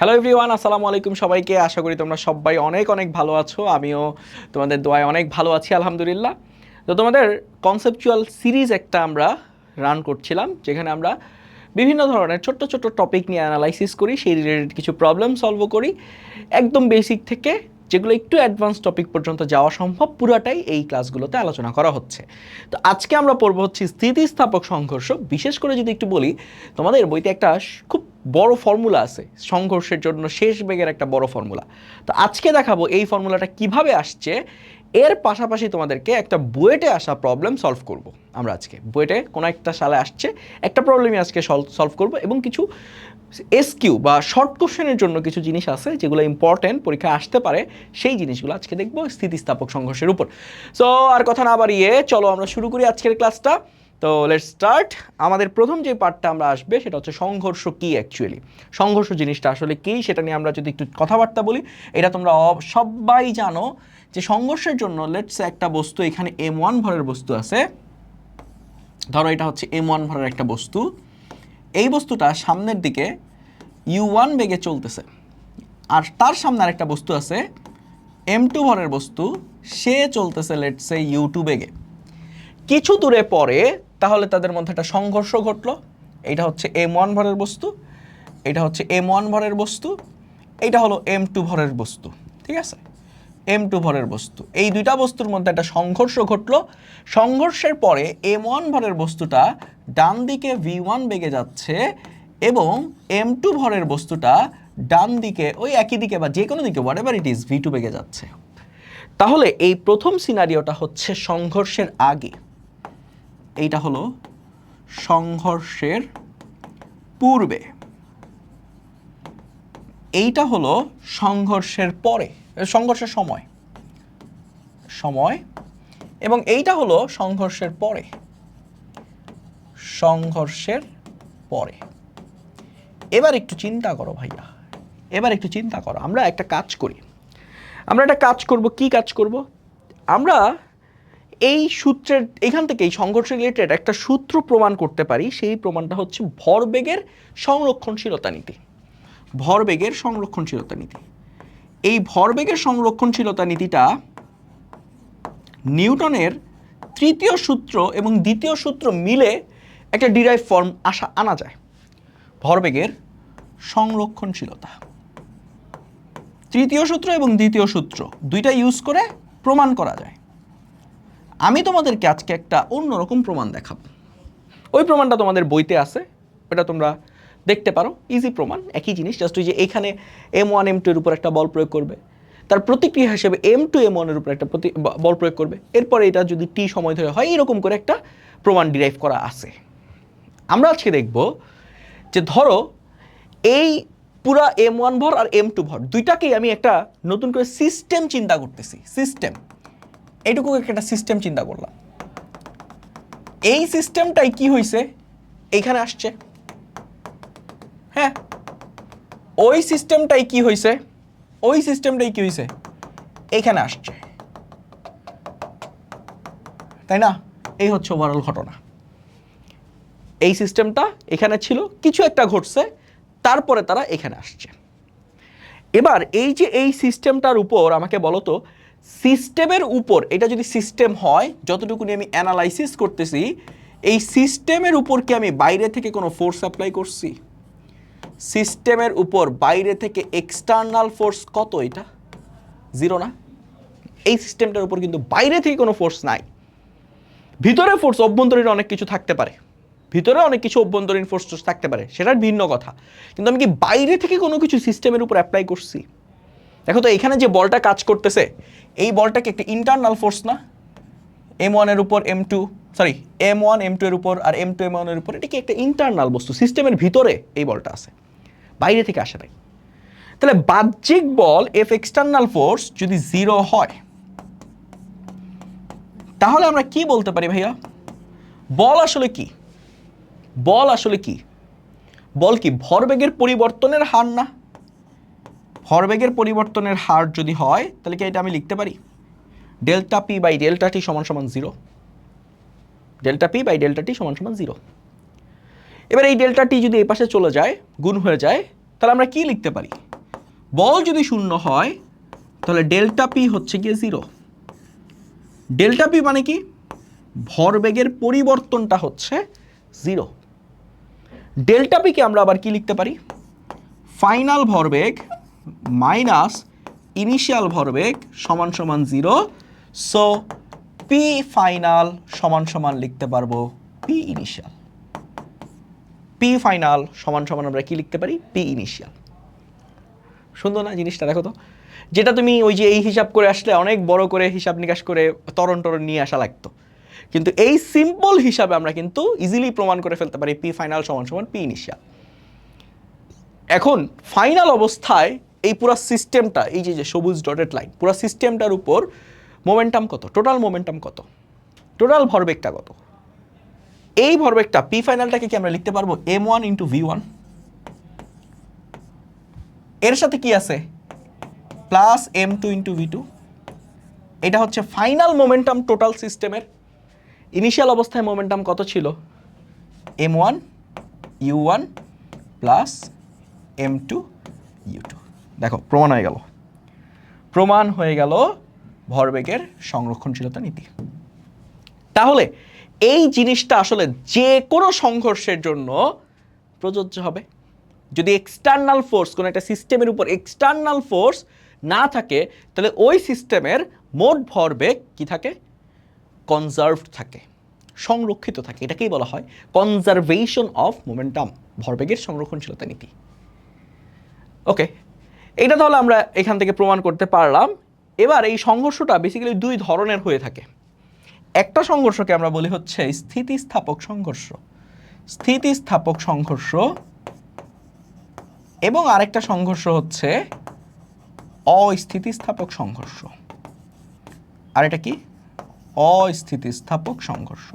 Hello everyone আসসালামু আলাইকুম সবাইকে। আশা করি তোমরা সবাই অনেক অনেক ভালো আছো। আমিও তোমাদের দোয়ায় অনেক ভালো আছি, আলহামদুলিল্লাহ। তো তোমাদের কনসেপচুয়াল সিরিজ একটা আমরা রান করছিলাম, যেখানে আমরা বিভিন্ন ধরনের ছোট্ট ছোট্ট টপিক নিয়ে অ্যানালাইসিস করি, সেই রিলেটেড কিছু প্রবলেম সলভ করি। একদম বেসিক থেকে যেগুলো একটু অ্যাডভান্স টপিক পর্যন্ত যাওয়া সম্ভব, পুরাটাই এই ক্লাসগুলোতে আলোচনা করা হচ্ছে। তো আজকে আমরা পড়ব হচ্ছে স্থিতিস্থাপক সংঘর্ষ। বিশেষ করে যদি একটু বলি, তোমাদের বইতে একটা খুব বড় ফর্মুলা আছে, সংঘর্ষের জন্য শেষ বেগের একটা বড় ফর্মুলা তো আজকে দেখাবো এই ফর্মুলাটা কীভাবে আসছে। এর পাশাপাশি তোমাদেরকে একটা বুয়েটে আসা প্রবলেম সলভ করব আমরা আজকে। বুয়েটে কোনো একটা সালে আসছে, একটা প্রবলেমই আজকে সলভ করব এবং কিছু এসকিউ বা শর্ট কোশ্চেনের জন্য কিছু জিনিস আছে যেগুলো ইম্পর্টেন্ট পরীক্ষায় আসতে পারে, সেই জিনিসগুলো আজকে দেখব স্থিতিস্থাপক সংঘর্ষের উপর। সো আর কথা না বাড়িয়ে চলো আমরা শুরু করি আজকের ক্লাসটা তো লেটস স্টার্ট আমাদের প্রথম যে পার্টটা আমরা আসবে, সেটা হচ্ছে সংঘর্ষ কি অ্যাকচুয়ালি সংঘর্ষ জিনিসটা আসলে কি, সেটা নিয়ে আমরা যদি একটু কথাবার্তা বলি, এটা তোমরা সবাই জানো যে সংঘর্ষের জন্য লেটস একটা বস্তু এখানে এম ওয়ান ভরের বস্তু আছে। ধরো এটা হচ্ছে এম ওয়ান ভরের একটা বস্তু। এই বস্তুটা সামনের দিকে ইউ ওয়ান বেগে চলতেছে। আর তার সামনে আরেকটা বস্তু আছে এম টু ভরের বস্তু, সে চলতেছে লেটসে ইউ টু বেগে। কিছু দূরে পরে তাহলে তাদের মধ্যে একটা সংঘর্ষ ঘটলো। এটা হচ্ছে এম ওয়ান ভরের বস্তু, এটা হচ্ছে এম ওয়ান ভরের বস্তু, এটা হলো এম টু ভরের বস্তু, ঠিক আছে? এম টু ভরের বস্তু। এই দুইটা বস্তুর মধ্যে একটা সংঘর্ষ ঘটলো। সংঘর্ষের পরে এম ওয়ান ভরের বস্তুটা ডান দিকে ভি ওয়ান বেগে যাচ্ছে এবং এম টু ভরের বস্তুটা ডান দিকে ওই একই দিকে বা যে কোনো দিকে whatever it is V two বেগে যাচ্ছে। তাহলে এই প্রথম সিনারিওটা হচ্ছে সংঘর্ষের আগে। এইটা হলো সংঘর্ষের পূর্বে। এইটা হলো সংঘর্ষের পরে। সংঘর্ষের সময়। সময়, এবং এইটা হলো সংঘর্ষের পরে। সংঘর্ষের পরে। এবার একটু চিন্তা করো ভাইয়া। এবার একটু চিন্তা করো। আমরা একটা কাজ করি। আমরা একটা কাজ করব। কি কাজ করব? আমরা এই সূত্রের, এখান থেকে এই সংঘর্ষ রিলেটেড একটা সূত্র প্রমাণ করতে পারি। সেই প্রমাণটা হচ্ছে ভরবেগের সংরক্ষণশীলতা নীতি। ভরবেগের সংরক্ষণশীলতা নীতি। এই ভরবেগের সংরক্ষণশীলতা নীতিটা নিউটনের তৃতীয় সূত্র এবং দ্বিতীয় সূত্র মিলে একটা ডিরাইভ ফর্ম আসা, আনা যায়। ভরবেগের সংরক্ষণশীলতা। তৃতীয় সূত্র এবং দ্বিতীয় সূত্র দুইটা ইউজ করে প্রমাণ করা যায়। আমি তোমাদেরকে আজকে একটা অন্যরকম প্রমাণ দেখাবো। ওই প্রমাণটা তোমাদের বইতে আছে। ওটা তোমরা দেখতে পারো ইজি প্রমাণ, একই জিনিস জাস্ট ওই যে এখানে এম ওয়ান এম টু এর উপর একটা বল প্রয়োগ করবে। তার প্রতিক্রিয়া হিসেবে এম টু এম ওয়ানের উপর একটা প্রতি বল প্রয়োগ করবে। এরপরে এটা যদি টি সময় ধরে হয়, এরকম করে একটা প্রমাণ ডিরাইভ করা আছে। আমরা আজকে দেখব যে ধরো, এই পুরা এম ওয়ান ভর আর এম টু ভর, দুইটাকেই আমি একটা নতুন করে সিস্টেম চিন্তা করতেছি সিস্টেম এইটুকু একটা সিস্টেম চিন্তা করলাম। এই সিস্টেমটাই কি হয়েছে এইখানে আসছে। হ্যাঁ ওই সিস্টেমটাই কি হয়েছে ওই সিস্টেমটাই কি হয়েছে এখানে আসছে। তাই না? এই হচ্ছে ওভারঅল ঘটনা। এই সিস্টেমটা এখানে ছিল, কিছু একটা ঘটছে, তারপরে তারা এখানে আসছে। এবার এই যে এই সিস্টেমটার উপর আমাকে বলো তো, সিস্টেমের উপর, এটা যদি সিস্টেম হয়, যতটুকুনি আমি অ্যানালাইসিস করতেছি, এই সিস্টেমের উপর কি আমি বাইরে থেকে কোনো ফোর্স অ্যাপ্লাই করছি? সিস্টেমের উপর বাইরে থেকে এক্সটার্নাল ফোর্স কত এটা? জিরো না? এই সিস্টেমটার উপর কিন্তু বাইরে থেকে কোনো ফোর্স নাই। ভিতরে ফোর্স অভ্যন্তরীণ অনেক কিছু থাকতে পারে। ভিতরে অনেক কিছু অভ্যন্তরীণ ফোর্স থাকতে পারে, সেটার ভিন্ন কথা। কিন্তু আমি কি বাইরে থেকে কোনো কিছু সিস্টেমের উপর অ্যাপ্লাই করছি? দেখো তো, এখানে যে বলটা কাজ করতেছে, এই বলটাকে একটা ইন্টারনাল ফোর্স না? এম ওয়ানের উপর M two sorry M one M two এর উপর আর এম টু এম ওয়ানের উপর, এটা কি একটা ইন্টারনাল বস্তু? সিস্টেমের ভিতরে এই বলটা আছে। বাইরে থেকে আসে নাই। তাহলে বাহ্যিক বল এফ এক্সটার্নাল ফোর্স যদি জিরো হয়, তাহলে আমরা কি বলতে পারি ভাইয়া? বল আসলে কি? বল আসলে কি? বল কি ভরবেগের পরিবর্তনের হার না? ভরবেগের পরিবর্তনের হার যদি হয়, তাহলে কি এটা আমি লিখতে পারি? Delta P by delta T সমান সমান zero delta P by delta T সমান সমান জিরো এবার এই ডেল্টা টি যদি এই পাশে চলে যায়, গুণ হয়ে যায়, তাহলে আমরা কি লিখতে পারি? বল যদি শূন্য হয়, তাহলে ডেল্টা পি হচ্ছে গিয়ে জিরো ডেল্টা পি মানে কি? ভরবেগের পরিবর্তনটা হচ্ছে জিরো ডেল্টা পিকে আমরা আবার কি লিখতে পারি? ফাইনাল ভরবেগ মাইনাস ইনিশিয়াল ভরবেগ সমান সমান জিরো সো পি ফাইনাল সমান সমান লিখতে পারব পি ইনিশিয়াল পি ফাইনাল সমান সমান আমরা কি লিখতে পারি? পি ইনিশিয়াল সুন্দর না জিনিসটা? দেখো তো। যেটা তুমি ওই যে এই হিসাব করে আসলে অনেক বড় করে হিসাব নিকাশ করে তরণ টরণ নিয়ে আসা লাগতো। কিন্তু এই সিম্পল হিসাবে আমরা কিন্তু ইজিলি প্রমাণ করে ফেলতে পারি পি ফাইনাল সমান সমান পি ইনিশিয়াল এখন ফাইনাল অবস্থায় এই পুরো সিস্টেমটা এই যে যে সবুজ ডটেড লাইন পুরো সিস্টেমটার উপর মোমেন্টাম কত? টোটাল মোমেন্টাম কত? টোটাল ভরবেগটা কত? এই ভরবেগটা পি ফাইনালটাকে কি আমরা লিখতে পারব? এম ওয়ান ইন্টু ভি ওয়ানের সাথে কি আছে? Plus M two into V two এটা হচ্ছে ফাইনাল মোমেন্টাম টোটাল সিস্টেমের ইনিশিয়াল অবস্থায় মোমেন্টাম কত ছিল? M one U one plus M two U two দেখো, প্রমাণ হয়ে গেল। প্রমাণ হয়ে গেল ভরবেগের সংরক্ষণশীলতা নীতি। তাহলে এই জিনিসটা আসলে যে কোনো সংঘর্ষের জন্য প্রযোজ্য হবে। যদি এক্সটার্নাল ফোর্স কোনো একটা সিস্টেমের উপর এক্সটার্নাল ফোর্স না থাকে, তাহলে ওই সিস্টেমের মোট ভরবেগ কি থাকে? কনজার্ভড থাকে, সংরক্ষিত থাকে। এটাকেই বলা হয় কনজারভেশন অফ মোমেন্টাম ভরবেগের সংরক্ষণশীলতা নীতি। ওকে এটা তাহলে আমরা এখান থেকে প্রমাণ করতে পারলাম। এবার এই সংঘর্ষটা বেসিক্যালি দুই ধরনের হয়ে থাকে। একটা সংঘর্ষকে আমরা বলি হচ্ছে স্থিতিস্থাপক সংঘর্ষ। স্থিতিস্থাপক সংঘর্ষ এবং আরেকটা সংঘর্ষ হচ্ছে অস্থিতিস্থাপক সংঘর্ষ। আর এটা কি? অস্থিতিস্থাপক সংঘর্ষ।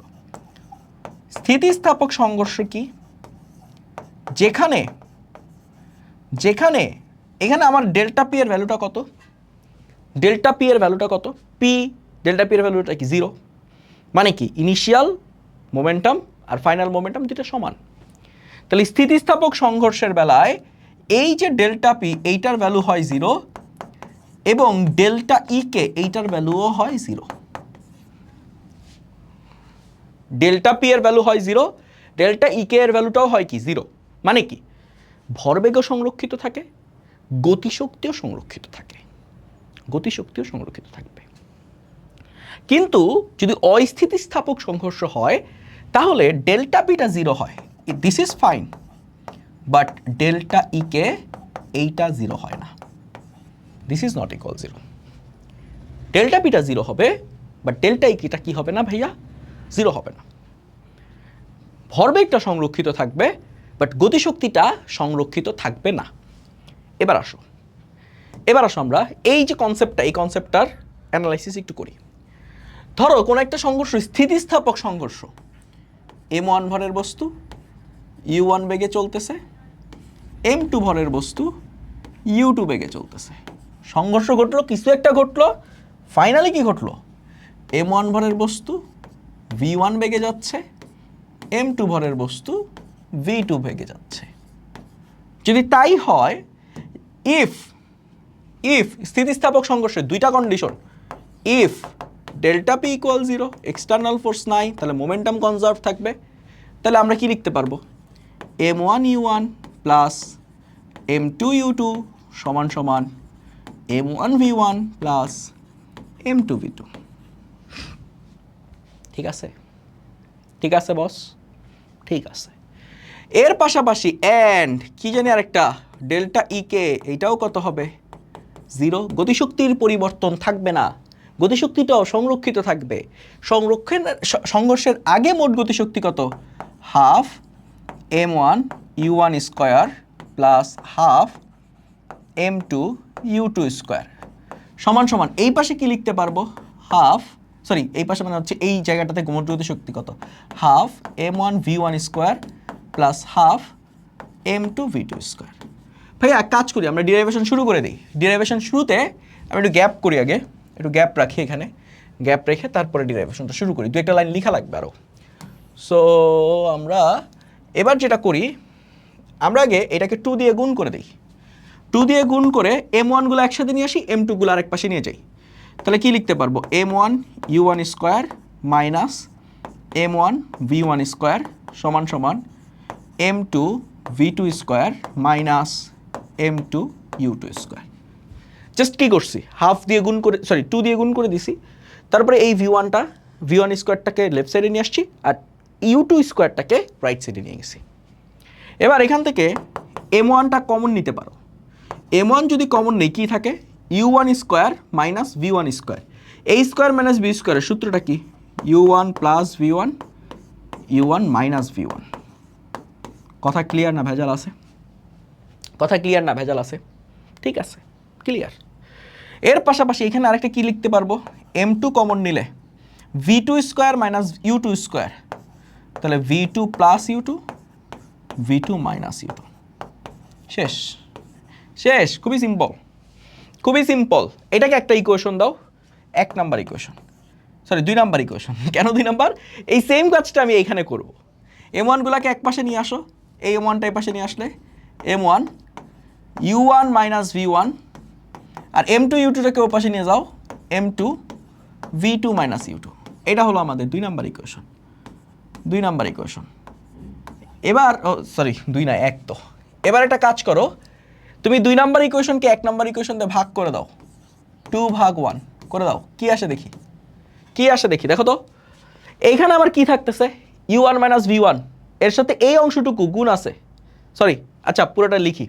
স্থিতিস্থাপক সংঘর্ষ কি? যেখানে যেখানে, এখানে আমার ডেল্টা পি এর ভ্যালুটা কত? ডেল্টা পি এর ভ্যালুটা কত? পি, ডেল্টা পি এর ভ্যালুটা কি? জিরো মানে কি? ইনিশিয়াল মোমেন্টাম আর ফাইনাল মোমেন্টাম দুটো সমান। তাহলে স্থিতিস্থাপক সংঘর্ষের বেলায় এই যে ডেল্টা পি এইটার ভ্যালু হয় জিরো এবং ডেল্টা ই কে এইটার ভ্যালুও হয় জিরো ডেল্টা পি এর ভ্যালু হয় জিরো ডেল্টা ই কে এর ভ্যালুটাও হয় কি? জিরো মানে কি? ভরবেগও সংরক্ষিত থাকে, গতিশক্তিও সংরক্ষিত থাকে। গতিশক্তিও সংরক্ষিত থাকবে। কিন্তু যদি অস্থিতিস্থাপক সংঘর্ষ হয়, তাহলে ডেল্টা পিটা জিরো হয়। This is fine but delta E কে এইটা জিরো হয় না। This is not equal zero delta পিটা জিরো হবে বাট ডেল্টা ইকিটা কি হবে না ভাইয়া? জিরো হবে না। ভরবেগটা সংরক্ষিত থাকবে বাট গতিশক্তিটা সংরক্ষিত থাকবে না। এবার আসো। এবার আসো আমরা, এই যে কনসেপ্টটা এই কনসেপ্টটার অ্যানালাইসিস একটু করি। ধরো, কোনো একটা সংঘর্ষ, স্থিতিস্থাপক সংঘর্ষ। এম ওয়ান ভরের বস্তু ইউ ওয়ান বেগে চলতেছে এম টু ভরের বস্তু ইউ টু বেগে চলতেছে। সংঘর্ষ ঘটলো, কিছু একটা ঘটলো ফাইনালি কি ঘটলো? এম ওয়ান ভরের বস্তু ভি ওয়ান বেগে যাচ্ছে এম টু ভরের বস্তু ভি টু বেগে যাচ্ছে। যদি তাই হয় ইফ ইফ স্থিতিস্থাপক সংঘর্ষের দুইটা condition if delta P equal zero external force নাই, তাহলে মোমেন্টাম কনজার্ভ থাকবে। তাহলে আমরা কি লিখতে পারব? M one U one plus M two U two সমান সমান M one V one plus M two V two ঠিক আছে? ঠিক আছে বস ঠিক আছে। এর পাশাপাশি অ্যান্ড কি জানি আরেকটা ডেল্টা ই কে এইটাও কত হবে? জিরো গতিশক্তির পরিবর্তন থাকবে না। গতিশক্তিটাও সংরক্ষিত থাকবে। সংরক্ষণ, সংঘর্ষের আগে মোট গতিশক্তি কত? Half M one U one square plus half M two U two square. সমান সমান, এই পাশে কি লিখতে পারব? হাফ, সরি, এই পাশে মানে হচ্ছে এই জায়গাটাতে মোট গতিশক্তি কত? Half M one V one square plus half M two V two square. ভাইয়া, এক কাজ করি, আমরা ডিরাইভেশন শুরু করে দিই। ডিরাইভেশন শুরুতে আমি একটু গ্যাপ করি আগে। একটু গ্যাপ রাখি এখানে। গ্যাপ রেখে তারপরে ডিরাইভেশনটা শুরু করি। দু একটা লাইন লেখা লাগবে আরও সো আমরা এবার যেটা করি, আমরা আগে এটাকে টু দিয়ে গুণ করে দিই। টু দিয়ে গুণ করে এম ওয়ানগুলো একসাথে নিয়ে আসি এম টুগুলো আরেক পাশে নিয়ে যাই। তাহলে কি লিখতে পারব? M one U one square minus M one V one square সমান সমান M two V two square minus M two U two square just কী করছি। হাফ দিয়ে গুণ করে সরি টু দিয়ে গুণ করে দিছি। তারপরে এই ভি ওয়ানটা ভি ওয়ান স্কোয়ারটাকে লেফট সাইডে নিয়ে আসছি আর ইউ টু স্কোয়ারটাকে রাইট সাইডে নিয়ে গেছি। এবার এখান থেকে এম ওয়ানটা কমন নিতে পারো। এম ওয়ান যদি কমন নেই, কী থাকে? U one square minus V one square এই স্কোয়ার মাইনাস বি স্কোয়ারের সূত্রটা কি? U one plus V one U one minus V one কথা ক্লিয়ার না, ভেজাল আছে? কথা ক্লিয়ার না, ভেজাল আছে? ঠিক আছে ক্লিয়ার এর পাশাপাশি এখানে আরেকটা কি লিখতে পারব? এম টু কমন নিলে V two square minus U two square তাহলে V two plus U two V two minus U two শেষ। শেষ। খুবই সিম্পল খুবই সিম্পল এটাকে একটা ইকুয়েশন দাও। এক নাম্বার ইকুয়েশন সরি দুই নাম্বার ইকুয়েশন কেন দুই নাম্বার? এই সেম কাজটা আমি এইখানে করব। এম ওয়ানগুলোকে এক পাশে নিয়ে আসো। এই এম ওয়ানটা এই পাশে নিয়ে আসলে M one U one minus V one আর এম টু ইউ টুটাকে ও পাশে নিয়ে যাও। M two V two minus U two এটা হলো আমাদের দুই নাম্বার ইকুয়েশন দুই নাম্বার ইকুয়েশন এবার, ও সরি দুই না, এক তো। এবার একটা কাজ করো। তুমি দুই নাম্বার ইকুয়েশনকে এক নাম্বার ইকুয়েশন দিয়ে ভাগ করে দাও। টু ভাগ ওয়ান করে দাও। কি আসে দেখি? কি আসে দেখি? দেখো তো। এইখানে আবার কি থাকতেছে? ইউ ওয়ান মাইনাস ভি ওয়ানের সাথে এই অংশটুকু গুণ আছে। সরি আচ্ছা পুরোটা লিখি।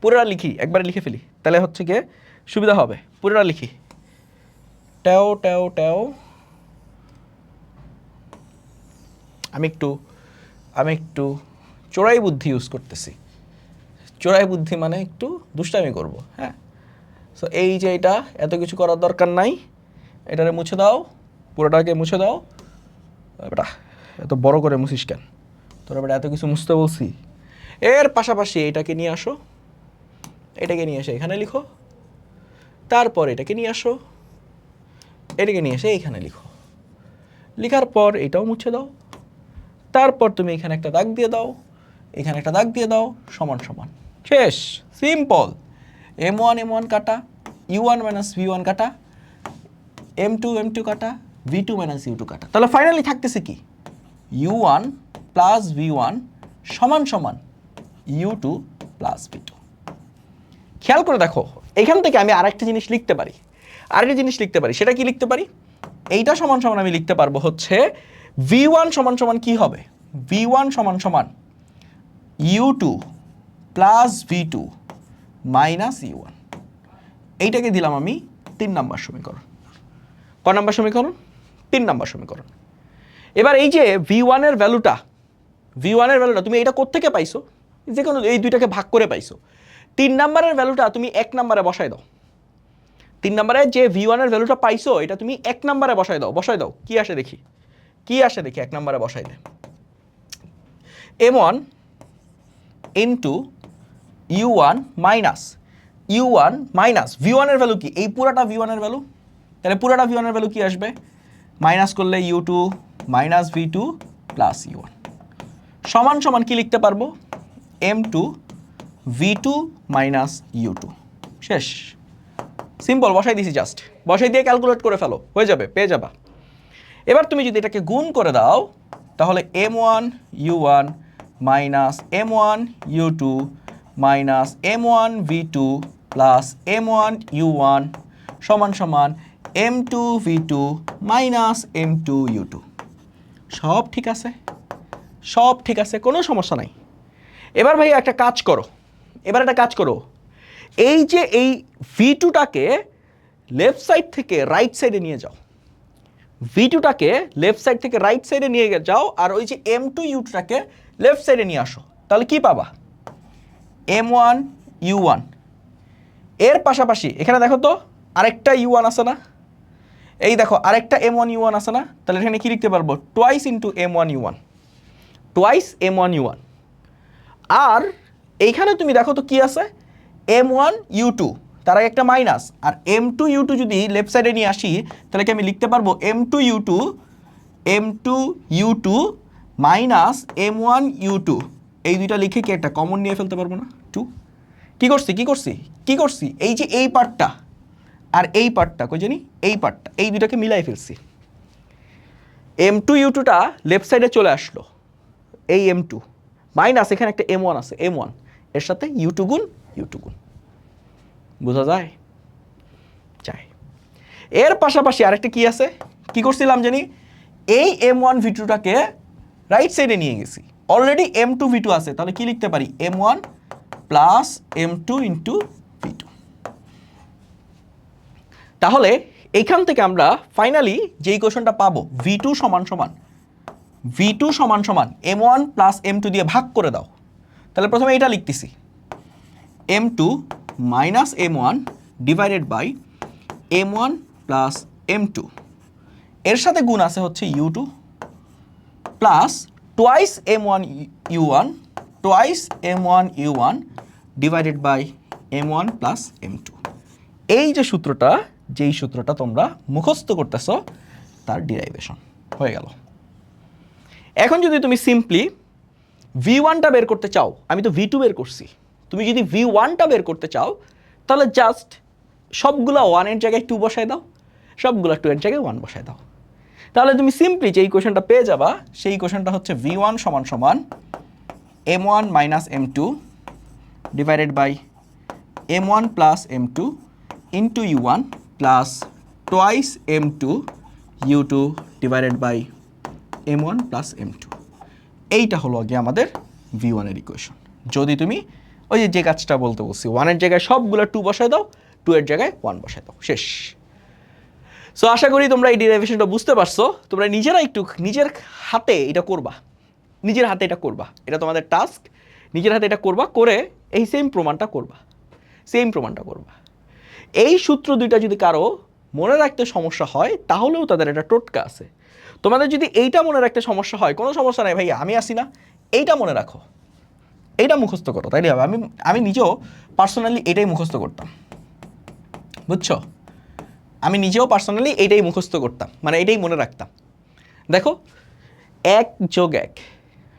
পুরোটা লিখি, একবারে লিখে ফেলি। তাহলে হচ্ছে গিয়ে সুবিধা হবে। পুরোটা লিখি। ট্যাও ট্যাও ট্যাও। আমি একটু আমি একটু চোরাই বুদ্ধি ইউজ করতেছি। চোরাই বুদ্ধি মানে একটু দুষ্টামি করব হ্যাঁ? সো এই যে এটা, এত কিছু করার দরকার নাই। এটারে মুছে দাও, পুরোটাকে মুছে দাও। বেটা এত বড় করে মুছিস কেন? তোরা বেটা এত কিছু মুছতে বলছি। এর পাশাপাশি এটাকে নিয়ে আসো। এটাকে নিয়ে এসে এখানে লিখো। তারপর এটাকে নিয়ে আসো। এটাকে নিয়ে এসে এইখানে লিখো। লেখার পর এটাও মুছে দাও। তারপর তুমি এখানে একটা দাগ দিয়ে দাও। এখানে একটা দাগ দিয়ে দাও, সমান সমান। শেষ। Simple. M one M one কাটা। U one minus V one কাটা। এম টু এম টু কাটা। V two minus U two কাটা। তাহলে ফাইনালি থাকতেছে কি? U one plus V one সমান সমান U two plus V two খেয়াল করে দেখো এখান থেকে আমি আরেকটা জিনিস লিখতে পারি। আরেকটা জিনিস লিখতে পারি, সেটা কি লিখতে পারি? এইটা সমান সমান আমি লিখতে পারব হচ্ছে ভি ওয়ান সমান সমান কী হবে? ভি ওয়ান সমান সমান U two plus V two minus U one এইটাকে দিলাম আমি তিন নাম্বার সমীকরণ। ক নাম্বার সমীকরণ? তিন নাম্বার সমীকরণ। এবার এই যে ভি ওয়ানের ভ্যালুটা ভি ওয়ানের ভ্যালুটা তুমি এটা কোত্থেকে পাইছো? যে কোনো এই দুইটাকে ভাগ করে পাইছো। তিন নাম্বারের ভ্যালুটা তুমি এক নাম্বারে বসাই দাও। তিন নাম্বারে যে ভি ওয়ানের ভ্যালুটা পাইছো, এটা তুমি এক নাম্বারে বসাই দাও বসাই দাও, কি আসে দেখি? কি আসে দেখি এক নাম্বারে বসাইলে M one into U one minus U one minus V ওয়ানের ভ্যালু কি? এই পুরাটা ভি ওয়ানের ভ্যালু তাহলে পুরাটা ভি ওয়ানের ভ্যালু কি আসবে? মাইনাস করলে U two minus V two plus U one সমান সমান কি লিখতে পারব? M two V two minus U two শেষ। সিম্পল বসাই দিছি জাস্ট বসাই দিয়ে ক্যালকুলেট করে ফেলো। হয়ে যাবে, পেয়ে যাবা। এবার তুমি যদি এটাকে গুণ করে দাও, তাহলে M one U one minus M one U two minus M one V two plus M one U one সমান সমান M two V two minus M two U two সব ঠিক আছে? সব ঠিক আছে, কোনো সমস্যা নাই। এবার ভাই একটা কাজ করো। এবার একটা কাজ করো। এই যে এই ভি টুটাকে লেফট সাইড থেকে রাইট সাইডে নিয়ে যাও। ভি টুটাকে লেফট সাইড থেকে রাইট সাইডে নিয়ে যাও আর ওই যে এম টু ইউটাকে লেফট সাইডে নিয়ে আসো। তাহলে কি পাবা? এম ওয়ান ইউ ওয়ানের পাশাপাশি, এখানে দেখো তো, আরেকটা ইউ ওয়ান আছে না? এই দেখো, আরেকটা এম ওয়ান ইউ ওয়ান আছে না? তাহলে এখানে কী লিখতে পারব? Twice into M one U one twice M one U one আর এইখানে তুমি দেখো তো কি আছে? এম ওয়ান ইউ টু তার আগে একটা মাইনাস আর এম টু ইউ টু যদি লেফট সাইডে নিয়ে আসি, তাহলে কি আমি লিখতে পারব? M two U two M two U two minus M one U two এই দুইটা লিখে কি একটা কমন নিয়ে ফেলতে পারব না? টু কি করছি? কি করছি? কি করছি? এই যে এই পার্টটা আর এই পার্টটা কই জানি? এই পার্টটা এই দুটাকে মিলাই ফেলছি। এম টু ইউ টুটা লেফট সাইডে চলে আসলো। এই এম টু মাইনাস এখানে একটা এম ওয়ান আছে এম ওয়ান এর সাথে ইউ টু গুণ ইউ গুণ বোঝা যায়? যায়। এর পাশাপাশি আরেকটা কি আছে? কি করছিলাম জানি? এই এম ওয়ান ভি টুটাকে রাইট সাইডে নিয়ে গেছি। Already M two V two আছে, তাহলে কি লিখতে পারি? M one plus M two into V two তাহলে এইখান থেকে আমরা ফাইনালি যেই কোশ্চেনটা পাবো ভি টু সমান সমান ভি টু সমান সমান M one plus M two দিয়ে ভাগ করে দাও। তাহলে প্রথমে এটা লিখতেছি। M two minus M one divided by M one plus M two এর সাথে গুণ আছে হচ্ছে U two plus twice M one U one twice M one U one divided by M one plus M two এই যে সূত্রটা, যেই সূত্রটা তোমরা মুখস্থ করতেছো, তার ডিরাইভেশন হয়ে গেল। এখন যদি তুমি সিম্পলি ভি ওয়ানটা বের করতে চাও, আমি তো ভি টু বের করছি। তুমি যদি ভি ওয়ানটা বের করতে চাও, তাহলে জাস্ট সবগুলো ওয়ানের জায়গায় টু বসায় দাও, সবগুলো টু এর জায়গায় ওয়ান বসায় দাও। তাহলে তুমি সিম্পলি যেই কোশ্চেনটা পেয়ে যাবা, সেই কোশ্চেনটা হচ্ছে ভি ওয়ান সমান সমান M one minus M two divided by M one plus M two into U one plus twice M two U two divided by M one plus M two এইটা হলো আগে আমাদের ভি ওয়ানের equation যদি তুমি ওই যে যে কাজটা বলতে বলছি ওয়ানের জায়গায় সবগুলো টু বসায় দাও টু এর জায়গায় ওয়ান বসায় দাও, শেষ। সো আশা করি তোমরা এই ডিরাইভেশনটা বুঝতে পারছ। তোমরা নিজেরা একটু নিজের হাতে এটা করবা। নিজের হাতে এটা করবা। এটা তোমাদের টাস্ক নিজের হাতে এটা করবা, করে এই সেম প্রমাণটা করবা। সেম প্রমাণটা করবা। এই সূত্র দুইটা যদি কারও মনে রাখতে সমস্যা হয়, তাহলেও তাদের একটা টোটকা আছে। তোমাদের যদি এইটা মনে রাখতে সমস্যা হয়, কোনো সমস্যা নাই ভাইয়া আমি আসি না। এইটা মনে রাখো। এইটা মুখস্থ করো, তাই হবে আমি আমি নিজেও পার্সোনালি এটাই মুখস্থ করতাম। বুঝছ? আমি নিজেও পার্সোনালি এইটাই মুখস্থ করতাম মানে এটাই মনে রাখতাম। দেখো, এক যোগ এক,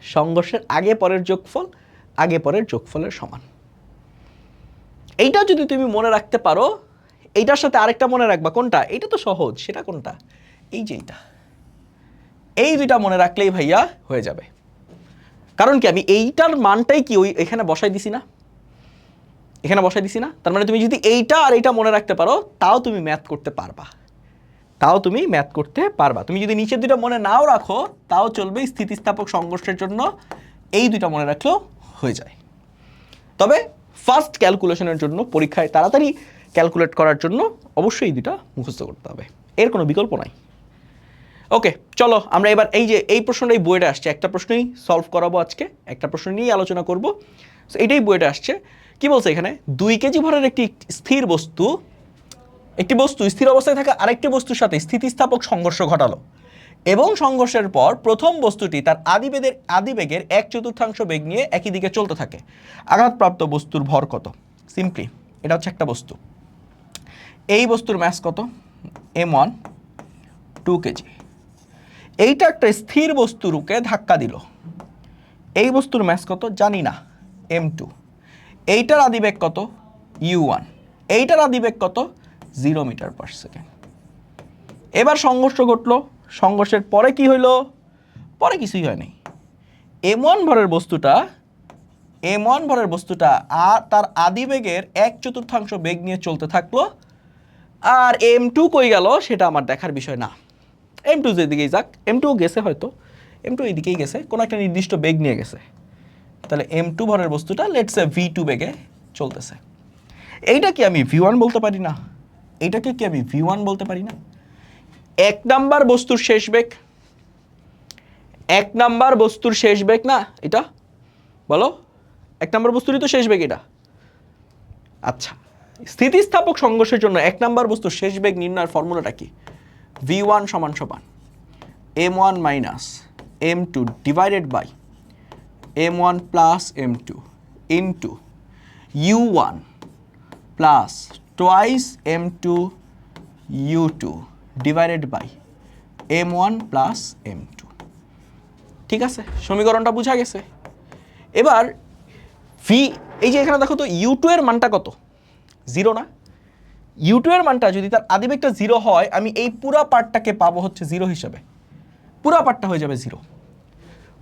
সংঘর্ষের আগে পরের যোগফল, আগে পরের যোগফলের সমান। এইটা যদি তুমি মনে রাখতে পারো, এইটার সাথে আরেকটা মনে রাখবা, কোনটা? এটা তো সহজ, সেটা কোনটা? এই যে এইটা। এই দুইটা মনে রাখলেই ভাইয়া হয়ে যাবে। কারণ কি, আমি এইটার মানটাই কি ওই এখানে বসাই দিছি না? এখানে বসাই দিছি না? তার মানে তুমি যদি এইটা আর এইটা মনে রাখতে পারো, তাও তুমি ম্যাথ করতে পারবা। তাও তুমি ম্যাথ করতে পারবা। তুমি যদি নিচের দুটো মনে নাও রাখো, তাও চলবে স্থিতিস্থাপক সংঘর্ষের জন্য এই দুইটা মনে রাখলেও হয়ে যায়। তবে ফার্স্ট ক্যালকুলেশনের জন্য, পরীক্ষায় তাড়াতাড়ি ক্যালকুলেট করার জন্য অবশ্যই এই দুটা মুখস্থ করতে হবে। এর কোনো বিকল্প নাই। ওকে চলো আমরা এবার এই যে, এই প্রশ্নটাই বইটা আসছে। একটা প্রশ্নই সলভ করাবো আজকে, একটা প্রশ্ন নিয়েই আলোচনা করব। সো এটাই বইটা আসছে। কি বলছে এখানে? দুই কেজি ভরের একটি স্থির বস্তু, একটি বস্তু স্থির অবস্থায় থাকা আরেকটি বস্তুর সাথে স্থিতিস্থাপক সংঘর্ষ ঘটালো। এবং সংঘর্ষের পর প্রথম বস্তুটি তার আদিবেগের আদিবেগের এক চতুর্থাংশ বেগ নিয়ে একই দিকে চলতে থাকে। আঘাতপ্রাপ্ত বস্তুর ভর কত? সিম্পলি এটা হচ্ছে একটা বস্তু। এই বস্তুর ম্যাস কত? M one two kg. এইটা একটা স্থির বস্তুরকে ধাক্কা দিল। এই বস্তুর ম্যাস কত? জানি না। এম টু এইটার আদিবেগ কত? ইউ ওয়ান এইটার আদিবেগ কত? জিরো মিটার পার সেকেন্ড এবার সংঘর্ষ ঘটলো। সংঘর্ষের পরে কি হইল? পরে কিছুই হয়নি। এম ওয়ান ভরের বস্তুটা এম ওয়ান ভরের বস্তুটা আর তার আদিবেগের এক চতুর্থাংশ বেগ নিয়ে চলতে থাকল। আর এম টু কই গেল? সেটা আমার দেখার বিষয় না। এম টু যেদিকেই যাক এম টু গেছে হয়তো। এম টু এইদিকেই গেছে, কোনো একটা নির্দিষ্ট বেগ নিয়ে গেছে। তাহলে এম টু ভরের বস্তুটা লেটসে ভি টু বেগে চলতেছে। এইটা কি আমি ভি ওয়ান বলতে পারি না? এইটাকে কি আমি ভি ওয়ান বলতে পারি না? এক নাম্বার বস্তুর শেষ বেগ এক নাম্বার বস্তুর শেষ বেগ না, এটা? বলো? এক নাম্বার বস্তুরই তো শেষ বেগ এটা। আচ্ছা স্থিতিস্থাপক সংঘর্ষের জন্য এক নাম্বার বস্তুর শেষ বেগ নির্ণয়ের ফর্মুলাটা কি? ভি ওয়ান সমান সমান M one minus M two divided by M one plus M two into U one plus twice M two U two divided by M one plus M two ঠিক আছে? সমীকরণটা বোঝা গেছে। এবার ভি এই যে এখানে দেখো তো ইউ টু এর মানটা কত? জিরো না? ইউ টু এর মানটা যদি তার আদিবেগটা জিরো হয়, আমি এই পুরা পার্টটাকে পাবো হচ্ছে জিরো হিসাবে। পুরা পার্টটা হয়ে যাবে জিরো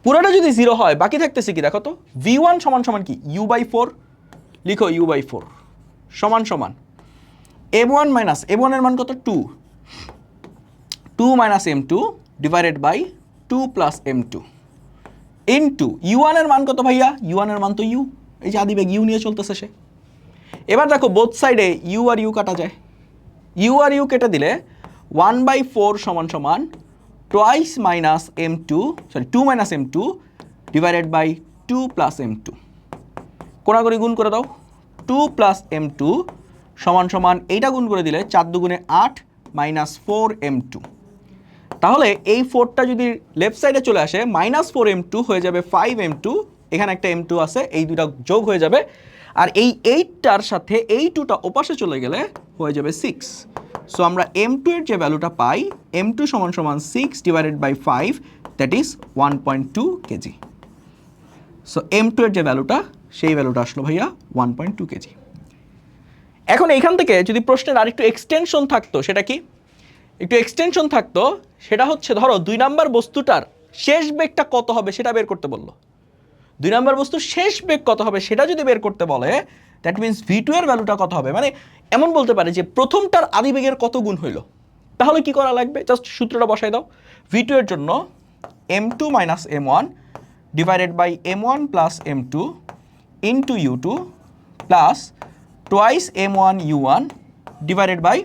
পুরাটা যদি জিরো হয়, বাকি থাকতেছে কি দেখো তো? ভি ওয়ান সমান সমান কি? ইউ বাই ফোর লিখো ইউ বাই ফোর সমান সমান। এম ওয়ান মাইনাস এম ওয়ানের মান কত? Two two minus M two divided by two plus M two in two U ওয়ানের মান কত ভাইয়া? ইউ ওয়ানের মান তো ইউ এই যে আদিবেগ ইউ নিয়ে চলতেছে সে। এবার দেখো বোথ সাইডে ইউ আর ইউ কাটা যায়। ইউ আর ইউ কেটে দিলে ওয়ান বাই ফোর সমান সমান twice minus M two sorry two minus M two divided by two plus M two কোনাগুনি গুণ করে দাও। টু প্লাস এম টু সমান সমান এইটা গুণ করে দিলে চার দুগুণে আট মাইনাস ফোর এম টু তাহলে এই ফোরটা যদি লেফট সাইডে চলে আসে মাইনাস ফোর এম টু হয়ে যাবে ফাইভ এম টু এখানে একটা এম টু আছে, এই দুটা যোগ হয়ে যাবে আর এই এইটটার সাথে এই টুটা ওপাশে চলে গেলে হয়ে যাবে সিক্স সো আমরা এম টু এর যে ভ্যালুটা পাই এম টু সমান সমান six divided by five that is one point two kg so M two এর যে ভ্যালুটা সেই ভ্যালুটা আসলো ভাইয়া ওয়ান পয়েন্ট টু কেজি এখন এইখান থেকে যদি প্রশ্নের আরেকটু এক্সটেনশন থাকতো, সেটা কি? একটু এক্সটেনশন থাকতো, সেটা হচ্ছে ধরো দুই নাম্বার বস্তুটার শেষ বেগটা কত হবে সেটা বের করতে বলল। দুই নম্বর বস্তুর শেষ বেগ কত হবে সেটা যদি বের করতে বলে দ্যাট মিন্স ভি টু এর ভ্যালুটা কত হবে? মানে এমন বলতে পারে যে প্রথমটার আদি বেগের কত গুণ হইল। তাহলে কি করা লাগবে? জাস্ট সূত্রটা বসাই দাও। ভি টু এর জন্য M two minus M one divided by M one plus M two into U two plus twice M one U one divided by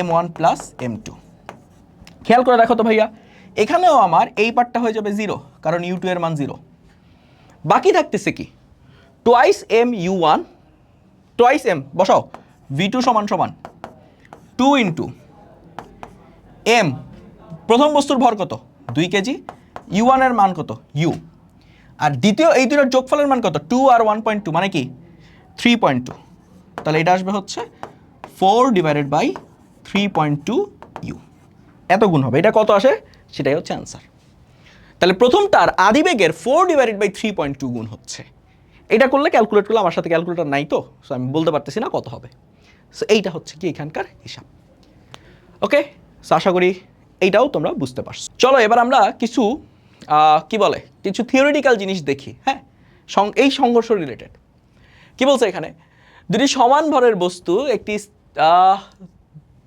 M one plus M two খেয়াল করে দেখো তো ভাইয়া, এখানেও আমার এই পার্টটা হয়ে যাবে জিরো কারণ ইউ টু এর মান জিরো বাকি থাকতেছে কি? Twice M U one twice M বসাও। ভি টু সমান সমান। টু ইন্টু এম প্রথম বস্তুর ভর কত? দুই কেজি। ইউ ওয়ানের মান কত? ইউ আর দ্বিতীয়, এই দুটোর যোগফলের মান কত? টু আর ওয়ান পয়েন্ট টু মানে কি? থ্রি পয়েন্ট টু তাহলে এটা আসবে হচ্ছে four divided by three point two U এত গুণ হবে। এটা কত আসে? সেটাই হচ্ছে অ্যান্সার তাহলে প্রথমটার আদিবেগের four divided by three point two গুণ হচ্ছে। এটা করলে ক্যালকুলেট করলে আমার সাথে ক্যালকুলেটর নাই তো সো আমি বলতে পারতেছি না কত হবে। সো এইটা হচ্ছে কি এখানকার হিসাব। ওকে সো আশা করি এইটাও তোমরা বুঝতে পারছ। চলো এবার আমরা কিছু কি বলে? কিছু থিওরিটিক্যাল জিনিস দেখি হ্যাঁ? এই সংঘর্ষ রিলেটেড কি বলছে এখানে? দুটি সমান ভরের বস্তু, একটি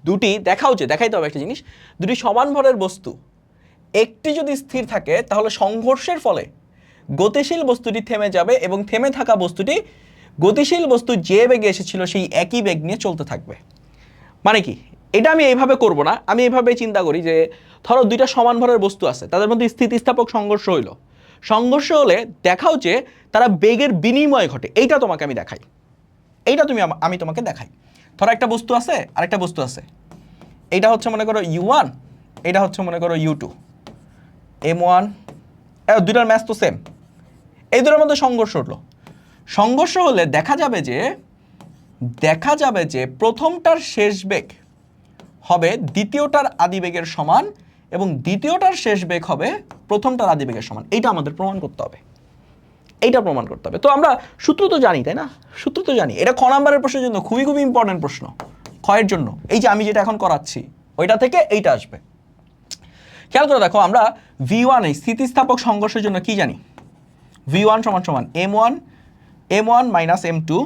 দুটি দেখা উচিত দেখাইতে হবে একটা জিনিস। দুটি সমান ভরের বস্তু একটি যদি স্থির থাকে, তাহলে সংঘর্ষের ফলে গতিশীল বস্তুটি থেমে যাবে এবং থেমে থাকা বস্তুটি গতিশীল বস্তু যে বেগে এসেছিল সেই একই বেগ নিয়ে চলতে থাকবে। মানে কি? এটা আমি এইভাবে করব না। আমি এইভাবে চিন্তা করি যে, ধরো দুইটা সমান ভরের বস্তু আছে, তাদের মধ্যে স্থিতিস্থাপক সংঘর্ষ হইল। সংঘর্ষ হলে দেখাও যে, তারা বেগের বিনিময় ঘটে। এইটা তোমাকে আমি দেখাই। এইটা তুমি আমি তোমাকে দেখাই। ধরো একটা বস্তু আছে, আরেকটা বস্তু আছে। এইটা হচ্ছে মনে করো ইউ ওয়ান এটা হচ্ছে মনে করো ইউ টু এম ওয়ান দুইটার ম্যাচ তো সেম এই দুটোর মধ্যে সংঘর্ষ হলো। সংঘর্ষ হলে দেখা যাবে যে, দেখা যাবে যে প্রথমটার শেষ বেগ হবে দ্বিতীয়টার আদিবেগের সমান এবং দ্বিতীয়টার শেষ বেগ হবে প্রথমটার আদিবেগের সমান। এইটা আমাদের প্রমাণ করতে হবে। এইটা প্রমাণ করতে হবে। তো আমরা সূত্র তো জানি, তাই না? সূত্র তো জানি। এটা খ নাম্বারের প্রশ্নের জন্য খুবই খুবই ইম্পর্টেন্ট প্রশ্ন। ক্ষয়ের জন্য। এই যে আমি যেটা এখন করাচ্ছি, ওইটা থেকে এইটা আসবে। খেয়াল করে দেখো, আমরা ভি ওয়ান স্থিতিস্থাপক সংঘর্ষের জন্য কি জানি? ভি ওয়ান সমান সমান M one M one minus M two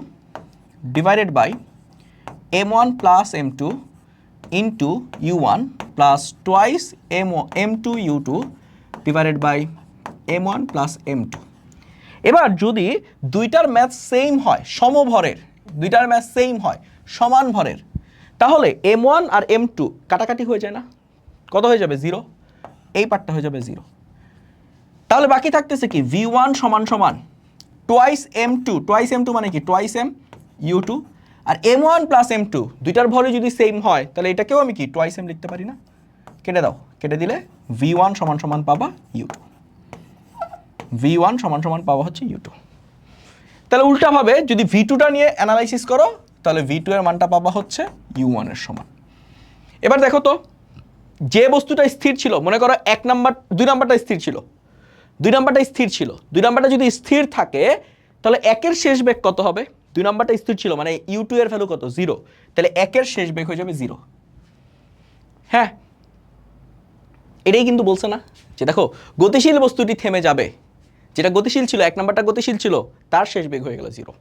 divided by M one plus M two into U one plus twice M M two U two divided by M one plus M two এবার যদি দুইটার math same হয়, সমভরের, দুইটার math same হয়, সমান ভরের, তাহলে M one আর এম টু কাটাকাটি হয়ে যায় না? কত হয়ে যাবে? জিরো এই পার্টটা হয়ে যাবে জিরো তাহলে বাকি থাকতেছে কি? ভি ওয়ান সমান সমান twice M two twice M two মানে কি? টোয়াইস এম ইউ টু আর M one plus M two দুইটার ভরে যদি সেম হয়, তাহলে এটাকেও আমি কি? টোয়াইস এম লিখতে পারি না? কেটে দাও। কেটে দিলে ভি ওয়ান সমান সমান পাবা ইউ টু ভি ওয়ান সমান সমান পাওয়া হচ্ছে ইউ টু তাহলে উল্টাভাবে যদি ভি টুটা নিয়ে অ্যানালাইসিস করো, তাহলে ভি টু এর মানটা পাবা হচ্ছে ইউ ওয়ানের সমান। এবার দেখো তো যে বস্তুটা স্থির ছিল, মনে করো এক নাম্বার, দুই নাম্বারটা স্থির ছিল। দুই নাম্বারটা স্থির ছিল। দুই নাম্বারটা যদি স্থির থাকে, তাহলে একের শেষ বেগ কত হবে? দুই নাম্বারটা স্থির ছিল মানে ইউ টু এর ভ্যালু কত? জিরো। তাহলে একের শেষ বেগ হয়ে যাবে জিরো। হ্যাঁ? এটাই কিন্তু বলছে না যে দেখো, গতিশীল বস্তুটি থেমে যাবে। যেটা গতিশীল ছিল, এক নাম্বারটা গতিশীল ছিল, তার শেষ বেগ হয়ে গেল জিরো।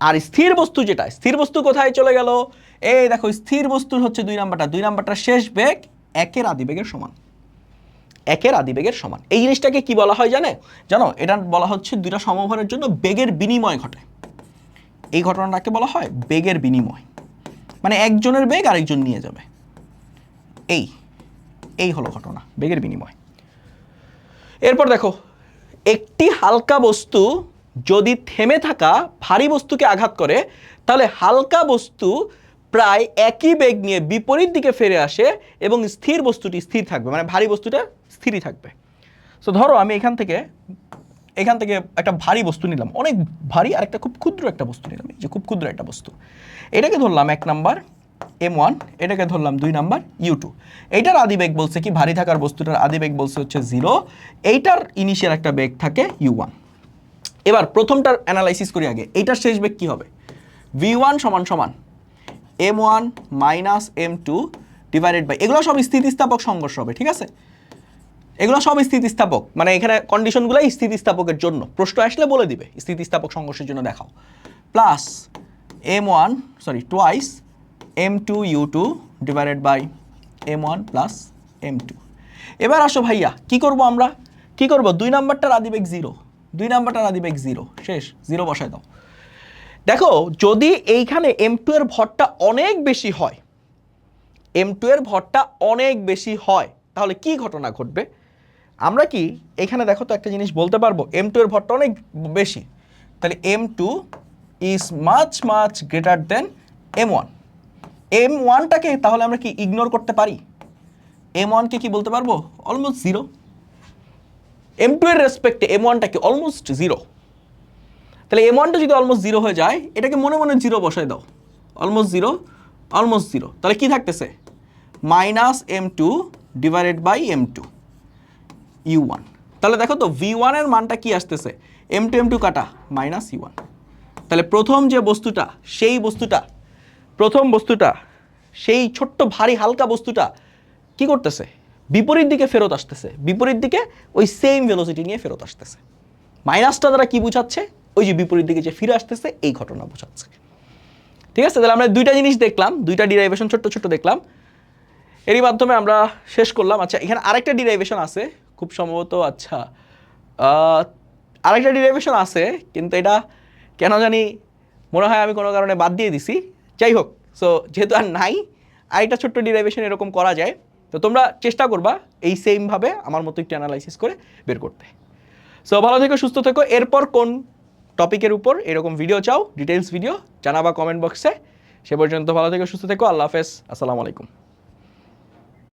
আর স্থির বস্তু যেটা, স্থির বস্তু কোথায় চলে গেল? এই দেখো, স্থির বস্তুর হচ্ছে দুই নাম্বারটা। দুই নাম্বারটা শেষ বেগ একের আদিবেগের সমান। একের আদিবেগের সমান। এই জিনিসটাকে কি বলা হয় জানে? জানো, এটা বলা হচ্ছে দুইটা সমভরের জন্য বেগের বিনিময় ঘটে। এই ঘটনাটাকে বলা হয় বেগের বিনিময়। মানে একজনের বেগ আরেকজন নিয়ে যাবে। এই এই হলো ঘটনা, বেগের বিনিময়। এরপর দেখো, একটি হালকা বস্তু যদি থেমে থাকা ভারী বস্তুকে আঘাত করে, তাহলে হালকা বস্তু প্রায় একই বেগ নিয়ে বিপরীত দিকে ফিরে আসে এবং স্থির বস্তুটি স্থির থাকবে মানে ভারী বস্তুটা স্থিরই থাকবে। সো ধরো আমি এখান থেকে এখান থেকে একটা ভারী বস্তু নিলাম, অনেক ভারী আর একটা খুব ক্ষুদ্র একটা বস্তু নিলাম যে খুব ক্ষুদ্র একটা বস্তু। এটাকে ধরলাম এক নাম্বার এম ওয়ান এটাকে ধরলাম দুই নাম্বার ইউ টু এইটার আদিবেগ বলছে কি, ভারী থাকার বস্তুটার আদি বেগ বলছে হচ্ছে জিরো এইটার ইনিশিয়াল একটা বেগ থাকে ইউ ওয়ান এবার প্রথমটার অ্যানালাইসিস করি আগে, এইটার শেষ বেগ কী হবে? ভি ওয়ান সমান সমান M one minus M two divided by এগুলো সব স্থিতিস্থাপক সংঘর্ষ হবে, ঠিক আছে? এগুলো সব স্থিতিস্থাপক মানে এখানে কন্ডিশনগুলোই স্থিতিস্থাপকের জন্য। প্রশ্ন আসলে বলে দিবে, স্থিতিস্থাপক সংঘর্ষের জন্য দেখাও। Plus M one sorry twice M two U two divided by M one plus M two এবার আসো ভাইয়া, কি করব আমরা? কি করব? দুই নাম্বারটার আদিবেগ জিরো দুই নাম্বারটার আদিবেগ জিরো শেষ জিরো বসায় দাও। দেখো, যদি এইখানে এম টু এর ভরটা অনেক বেশি হয় এম টু এর ভরটা অনেক বেশি হয়, তাহলে কি ঘটনা ঘটবে? আমরা কি এখানে দেখো তো একটা জিনিস বলতে পারব এম টু এর ভরটা অনেক বেশি, তাহলে M two is much much greater than M one M ওয়ানটাকে তাহলে আমরা কি ইগনোর করতে পারি? এম ওয়ানকে কি বলতে পারব? অলমোস্ট জিরো এম টু এর রেসপেক্টে এম ওয়ানটাকে অলমোস্ট জিরো তাহলে এম ওয়ানটা যদি অলমোস্ট জিরো হয়ে যায়, এটাকে মনে মনে জিরো বসায় দাও। অলমোস্ট জিরো অলমোস্ট জিরো তাহলে কি থাকতেছে? Minus M two divided by M two U one তাহলে দেখো তো ভি ওয়ানের মানটা কি আসতেছে? এম টু এম টু কাটা মাইনাস ইউ ওয়ান তাহলে প্রথম যে বস্তুটা, সেই বস্তুটা, প্রথম বস্তুটা, সেই ছোট্ট ভারী হালকা বস্তুটা কি করতেছে? বিপরীত দিকে ফেরত আসতেছে। বিপরীত দিকে ওই সেম ভেলোসিটি নিয়ে ফেরত আসতেছে। মাইনাসটা দ্বারা কি বোঝাচ্ছে? ওই যে বিপরীত দিকে যে ফিরে আসতেছে, এই ঘটনা বোঝাচ্ছে। ঠিক আছে? তাহলে আমরা দুইটা জিনিস দেখলাম, দুইটা ডিরাইভেশন ছোট্ট ছোট্ট দেখলাম। এরই মাধ্যমে আমরা শেষ করলাম। আচ্ছা এখানে আরেকটা ডিরাইভেশন আছে, খুব সম্ভবত আচ্ছা আরেকটা ডিরাইভেশন আছে, কিন্তু এটা কেন জানি মনে হয় আমি কোনো কারণে বাদ দিয়ে দিছি। যাই হোক সো যেহেতু আর নাই, আরেকটা ছোট্ট ডিরাইভেশন এরকম করা যায়, তো তোমরা চেষ্টা করবা এই সেমভাবে আমার মতো একটু অ্যানালাইসিস করে বের করতে। সো ভালো থেকো, সুস্থ থেকো। এরপর কোন টপিকের উপর এরকম ভিডিও চাও ডিটেলস ভিডিও জানাবা কমেন্ট বক্সে সে পর্যন্ত ভালো থেকে, সুস্থ থেকো, আল্লাহ হাফেজ, আসসালামু আলাইকুম।